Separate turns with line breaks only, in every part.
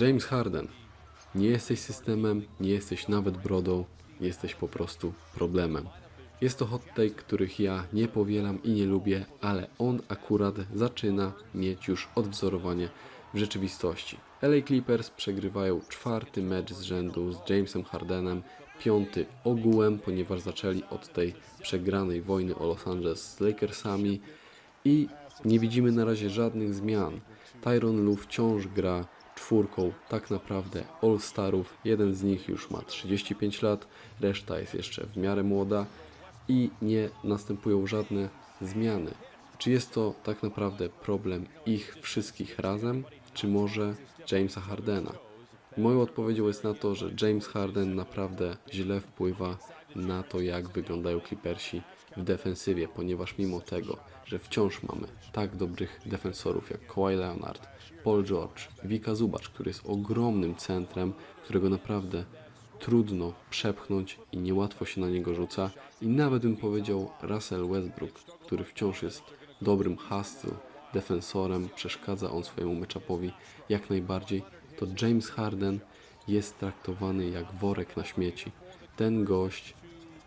James Harden. Nie jesteś systemem, nie jesteś nawet brodą, jesteś po prostu problemem. Jest to hot take, których ja nie powielam i nie lubię, ale on akurat zaczyna mieć już odwzorowanie w rzeczywistości. LA Clippers przegrywają czwarty mecz z rzędu z Jamesem Hardenem, piąty ogółem, ponieważ zaczęli od tej przegranej wojny o Los Angeles z Lakersami i nie widzimy na razie żadnych zmian. Tyron Lue wciąż gra czwórką tak naprawdę All-Starów. Jeden z nich już ma 35 lat, reszta jest jeszcze w miarę młoda i nie następują żadne zmiany. Czy jest to tak naprawdę problem ich wszystkich razem, czy może Jamesa Hardena? Moją odpowiedzią jest na to, że James Harden naprawdę źle wpływa na to, jak wyglądają Clippersi w defensywie, ponieważ mimo tego, że wciąż mamy tak dobrych defensorów jak Kawhi Leonard, Paul George, Wika Zubacz, który jest ogromnym centrem, którego naprawdę trudno przepchnąć i niełatwo się na niego rzuca i nawet bym powiedział Russell Westbrook, który wciąż jest dobrym hustle defensorem, przeszkadza on swojemu matchupowi jak najbardziej, to James Harden jest traktowany jak worek na śmieci. Ten gość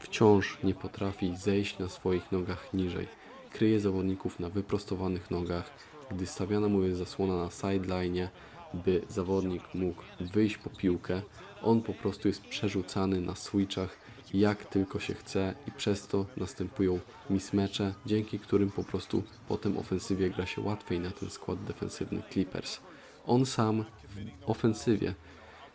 wciąż nie potrafi zejść na swoich nogach niżej. Kryje zawodników na wyprostowanych nogach, gdy stawiana mu jest zasłona na sideline, by zawodnik mógł wyjść po piłkę, on po prostu jest przerzucany na switchach jak tylko się chce i przez to następują mismecze, dzięki którym po prostu potem ofensywie gra się łatwiej na ten skład defensywny Clippers. On sam w ofensywie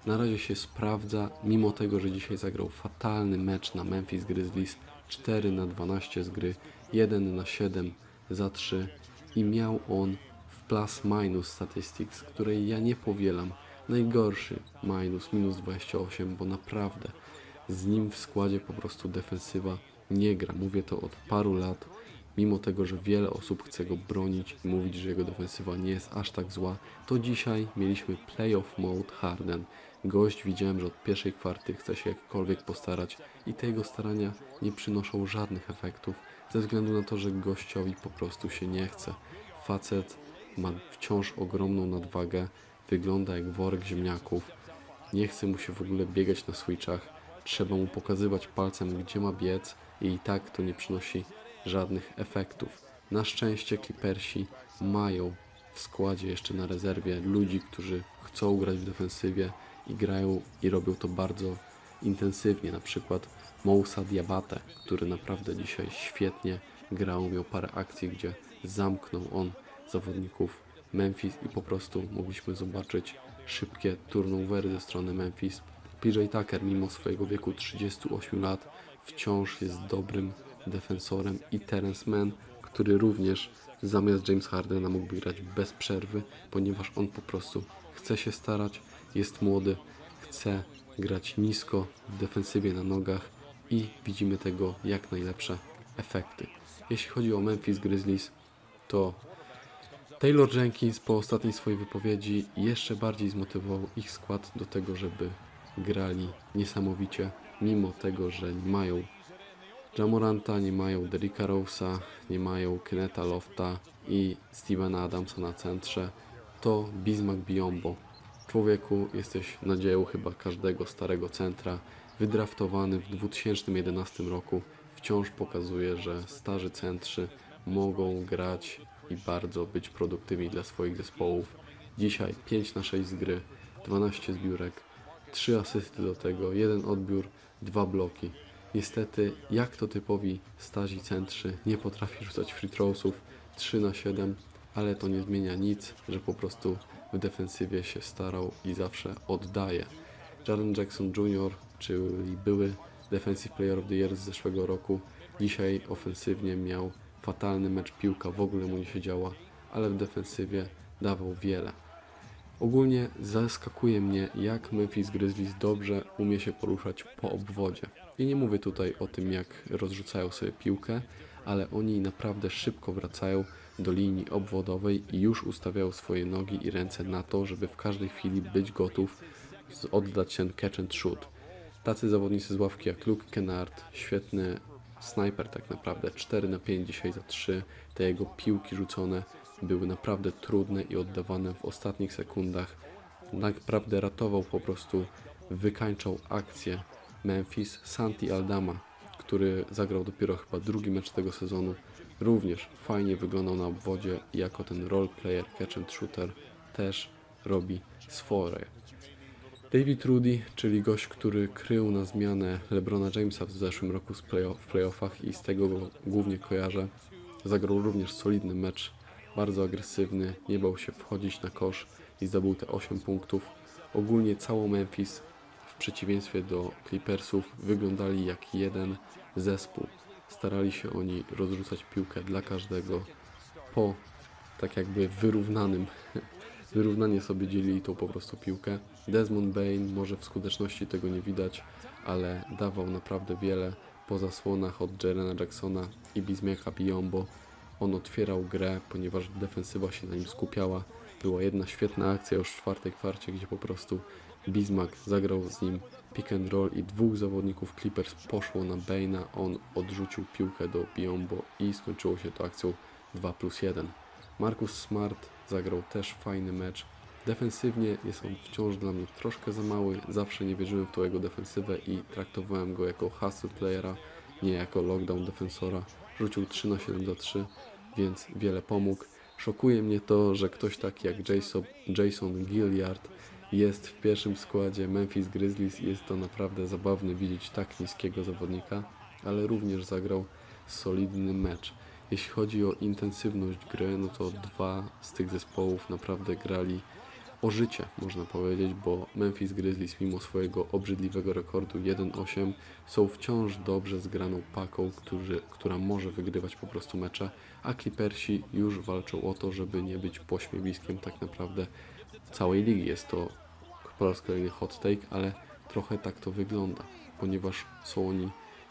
na razie się sprawdza, mimo tego, że dzisiaj zagrał fatalny mecz na Memphis Grizzlies 4 na 12 z gry, 1 na 7 za 3 i miał on w plus minus statistics, której ja nie powielam. Najgorszy minus, minus 28, bo naprawdę z nim w składzie po prostu defensywa nie gra. Mówię to od paru lat, mimo tego, że wiele osób chce go bronić i mówić, że jego defensywa nie jest aż tak zła, to dzisiaj mieliśmy playoff mode Harden. Gość widziałem, że od pierwszej kwarty chce się jakkolwiek postarać i te jego starania nie przynoszą żadnych efektów, ze względu na to, że gościowi po prostu się nie chce. Facet ma wciąż ogromną nadwagę, wygląda jak worek ziemniaków, nie chce mu się w ogóle biegać na switchach, trzeba mu pokazywać palcem, gdzie ma biec i i tak to nie przynosi żadnych efektów. Na szczęście Clippersi mają w składzie jeszcze na rezerwie ludzi, którzy chcą grać w defensywie i grają i robią to bardzo intensywnie. Na przykład Moussa Diabate, który naprawdę dzisiaj świetnie grał, miał parę akcji, gdzie zamknął on zawodników Memphis i po prostu mogliśmy zobaczyć szybkie turnovery ze strony Memphis. PJ Tucker, mimo swojego wieku 38 lat, wciąż jest dobrym defensorem i Terence Mann, który również zamiast James Hardena mógłby grać bez przerwy, ponieważ on po prostu chce się starać, jest młody, chce grać nisko w defensywie na nogach i widzimy tego jak najlepsze efekty. Jeśli chodzi o Memphis Grizzlies, to Taylor Jenkins po ostatniej swojej wypowiedzi jeszcze bardziej zmotywował ich skład do tego, żeby grali niesamowicie, mimo tego, że nie mają Jamoranta, nie mają Derricka Rose'a, nie mają Keneta Lofta i Stevena Adamsa na centrze, to Bismack Biombo. Człowieku, jesteś nadzieją chyba każdego starego centra, wydraftowany w 2011 roku, wciąż pokazuje, że starzy centrzy mogą grać i bardzo być produktywni dla swoich zespołów. Dzisiaj 5 na 6 z gry, 12 zbiórek, 3 asysty do tego, jeden odbiór, dwa bloki. Niestety, jak to typowi starzy centrzy, nie potrafi rzucać free throws-ów 3 na 7, ale to nie zmienia nic, że po prostu w defensywie się starał i zawsze oddaje. Jaren Jackson Jr., czyli były Defensive Player of the Year z zeszłego roku, dzisiaj ofensywnie miał fatalny mecz, piłka w ogóle mu nie siedziała, ale w defensywie dawał wiele. Ogólnie zaskakuje mnie, jak Memphis Grizzlies dobrze umie się poruszać po obwodzie. I nie mówię tutaj o tym, jak rozrzucają sobie piłkę, ale oni naprawdę szybko wracają do linii obwodowej i już ustawiają swoje nogi i ręce na to, żeby w każdej chwili być gotów oddać ten catch and shoot. Tacy zawodnicy z ławki jak Luke Kennard, świetny snajper tak naprawdę, 4 na 5 dzisiaj za 3, te jego piłki rzucone były naprawdę trudne i oddawane w ostatnich sekundach. naprawdę ratował po prostu, wykańczał akcję Memphis. Santi Aldama, który zagrał dopiero chyba drugi mecz tego sezonu, również fajnie wyglądał na obwodzie i jako ten role player, catch and shooter też robi swoje. David Rudy, czyli gość, który krył na zmianę LeBrona Jamesa w zeszłym roku w playoffach i z tego go głównie kojarzę, zagrał również solidny mecz, bardzo agresywny, nie bał się wchodzić na kosz i zdobył te 8 punktów. Ogólnie cało Memphis, w przeciwieństwie do Clippersów, wyglądali jak jeden zespół. Starali się oni rozrzucać piłkę dla każdego po tak jakby wyrównanym wyrównanie sobie dzielili tą po prostu piłkę. Desmond Bain, może w skuteczności tego nie widać, ale dawał naprawdę wiele po zasłonach od Jarena Jacksona i Bismiecha Biombo. On otwierał grę, ponieważ defensywa się na nim skupiała. Była jedna świetna akcja już w czwartej kwarcie, gdzie po prostu Bismarck zagrał z nim pick and roll i dwóch zawodników Clippers poszło na Baina. On odrzucił piłkę do Biombo i skończyło się to akcją 2 plus 1. Marcus Smart zagrał też fajny mecz. Defensywnie jest on wciąż dla mnie troszkę za mały. Zawsze nie wierzyłem w tą jego defensywę i traktowałem go jako hustle playera, nie jako lockdown defensora. Rzucił 3 na 7 za 3, więc wiele pomógł. Szokuje mnie to, że ktoś taki jak Jason, Jason Gilliard jest w pierwszym składzie Memphis Grizzlies. Jest to naprawdę zabawne widzieć tak niskiego zawodnika, ale również zagrał solidny mecz. Jeśli chodzi o intensywność gry, no to dwa z tych zespołów naprawdę grali o życie, można powiedzieć, bo Memphis Grizzlies mimo swojego obrzydliwego rekordu 1-8 są wciąż dobrze zgraną paką, którzy, która może wygrywać po prostu mecze, a Clippersi już walczą o to, żeby nie być pośmiewiskiem tak naprawdę całej ligi. Jest to po raz kolejny hot take, ale trochę tak to wygląda, ponieważ są oni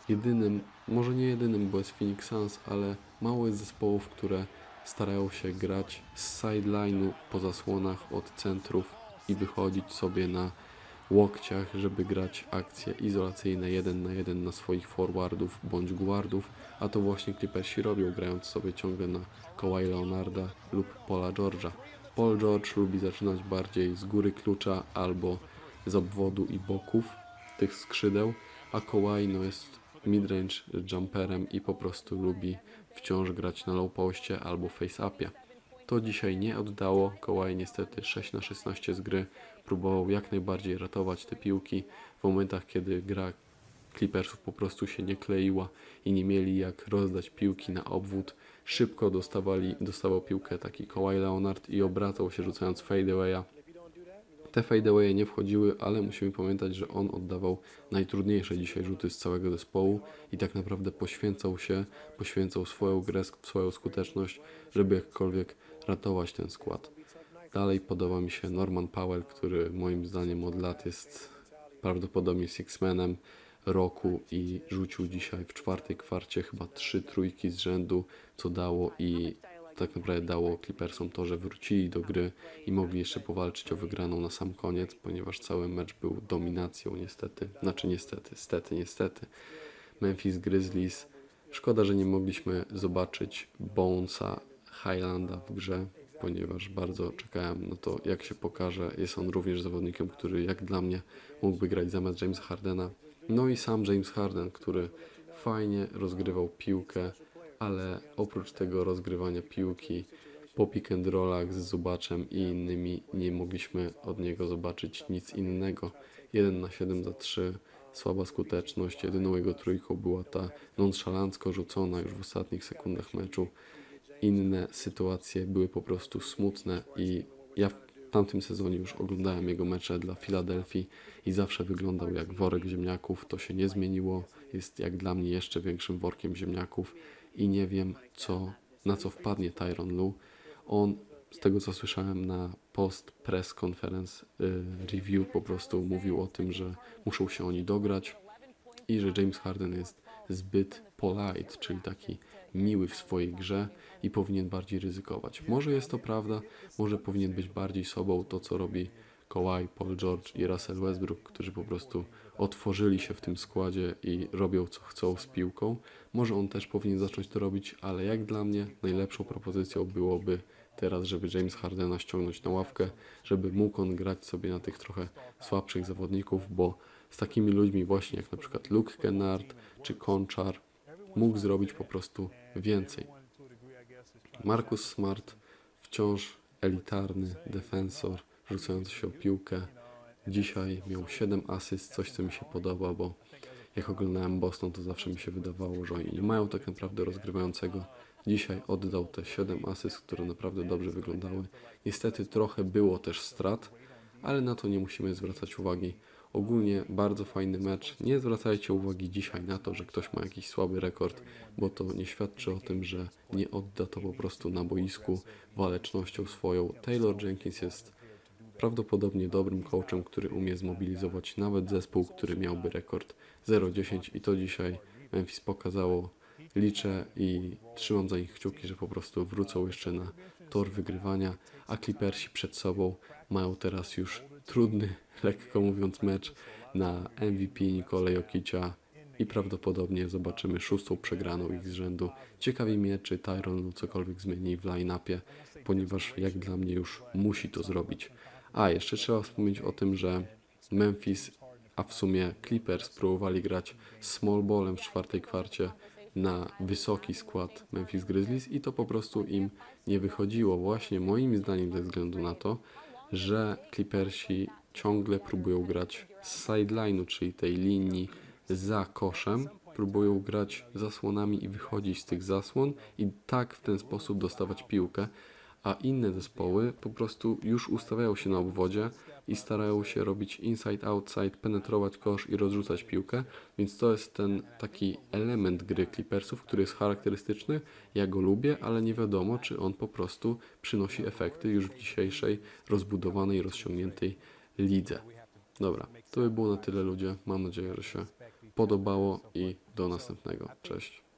jedynym, może nie jedynym, bo jest Phoenix Suns, ale mało jest zespołów, które starają się grać z sideline'u po zasłonach od centrów i wychodzić sobie na łokciach, żeby grać akcje izolacyjne jeden na jeden na swoich forwardów bądź guardów, a to właśnie Clippersi robią, grając sobie ciągle na Kawhi Leonarda lub Paula George'a. Paul George lubi zaczynać bardziej z góry klucza albo z obwodu i boków tych skrzydeł, a Kawhi no jest midrange jumperem i po prostu lubi wciąż grać na low postie albo face-upie. To dzisiaj nie oddało. Kawhi niestety 6 na 16 z gry. Próbował jak najbardziej ratować te piłki w momentach, kiedy gra Clippersów po prostu się nie kleiła i nie mieli jak rozdać piłki na obwód. Szybko dostawali, dostawał piłkę taki Kawhi Leonard i obracał się rzucając fadeawaya. Te fadeawaye nie wchodziły, ale musimy pamiętać, że on oddawał najtrudniejsze dzisiaj rzuty z całego zespołu i tak naprawdę poświęcał się, poświęcał swoją grę, swoją skuteczność, żeby jakkolwiek ratować ten skład. Dalej podoba mi się Norman Powell, który moim zdaniem od lat jest prawdopodobnie sixmanem roku i rzucił dzisiaj w czwartej kwarcie chyba trzy trójki z rzędu, co dało i tak naprawdę dało Clippersom to, że wrócili do gry i mogli jeszcze powalczyć o wygraną na sam koniec, ponieważ cały mecz był dominacją niestety, znaczy niestety, stety, niestety. Memphis Grizzlies, szkoda, że nie mogliśmy zobaczyć Bonesa Highlanda w grze, ponieważ bardzo czekałem na to, jak się pokaże. Jest on również zawodnikiem, który jak dla mnie mógłby grać zamiast Jamesa Hardena. No i sam James Harden, który fajnie rozgrywał piłkę, ale oprócz tego rozgrywania piłki po pick and rollach z Zubaczem i innymi nie mogliśmy od niego zobaczyć nic innego. 1 na 7 za 3, słaba skuteczność, jedyną jego trójką była ta nonszalancko rzucona już w ostatnich sekundach meczu. Inne sytuacje były po prostu smutne i ja w tamtym sezonie już oglądałem jego mecze dla Filadelfii i zawsze wyglądał jak worek ziemniaków. To się nie zmieniło. Jest jak dla mnie jeszcze większym workiem ziemniaków i nie wiem co, na co wpadnie Tyron Lu. On, z tego co słyszałem na post press conference y, review, po prostu mówił o tym, że muszą się oni dograć i że James Harden jest zbyt polite, czyli taki miły w swojej grze i powinien bardziej ryzykować. Może jest to prawda, może powinien być bardziej sobą to, co robi Kawhi, Paul George i Russell Westbrook, którzy po prostu otworzyli się w tym składzie i robią co chcą z piłką. Może on też powinien zacząć to robić, ale jak dla mnie najlepszą propozycją byłoby teraz, żeby James Hardena ściągnąć na ławkę, żeby mógł on grać sobie na tych trochę słabszych zawodników, bo z takimi ludźmi właśnie jak na przykład Luke Kennard czy Konchar mógł zrobić po prostu więcej. Marcus Smart wciąż elitarny defensor, rzucający się o piłkę. Dzisiaj miał 7 asyst, coś co mi się podoba, bo jak oglądałem Boston, to zawsze mi się wydawało, że oni nie mają tak naprawdę rozgrywającego. Dzisiaj oddał te 7 asyst, które naprawdę dobrze wyglądały. Niestety trochę było też strat, ale na to nie musimy zwracać uwagi. Ogólnie bardzo fajny mecz. Nie zwracajcie uwagi dzisiaj na to, że ktoś ma jakiś słaby rekord, bo to nie świadczy o tym, że nie odda to po prostu na boisku walecznością swoją. Taylor Jenkins jest prawdopodobnie dobrym coachem, który umie zmobilizować nawet zespół, który miałby rekord 0-10 i to dzisiaj Memphis pokazało. Liczę i trzymam za nich kciuki, że po prostu wrócą jeszcze na tor wygrywania, a Clippersi przed sobą mają teraz już trudny, lekko mówiąc, mecz na MVP Nikolaj Jokicia i prawdopodobnie zobaczymy szóstą przegraną ich z rzędu. Ciekawi mnie, czy Tyron cokolwiek zmieni w line-upie, ponieważ jak dla mnie już musi to zrobić. A, jeszcze trzeba wspomnieć o tym, że Memphis, a w sumie Clippers próbowali grać small ballem w czwartej kwarcie na wysoki skład Memphis Grizzlies i to po prostu im nie wychodziło. Właśnie moim zdaniem ze względu na to, że Clippersi ciągle próbują grać z sideline'u, czyli tej linii za koszem, próbują grać zasłonami i wychodzić z tych zasłon i tak w ten sposób dostawać piłkę, a inne zespoły po prostu już ustawiają się na obwodzie i starają się robić inside-outside, penetrować kosz i rozrzucać piłkę, więc to jest ten taki element gry Clippersów, który jest charakterystyczny, ja go lubię, ale nie wiadomo, czy on po prostu przynosi efekty już w dzisiejszej rozbudowanej, rozciągniętej lidze. Dobra, to by było na tyle ludzie, mam nadzieję, że się podobało i do następnego. Cześć.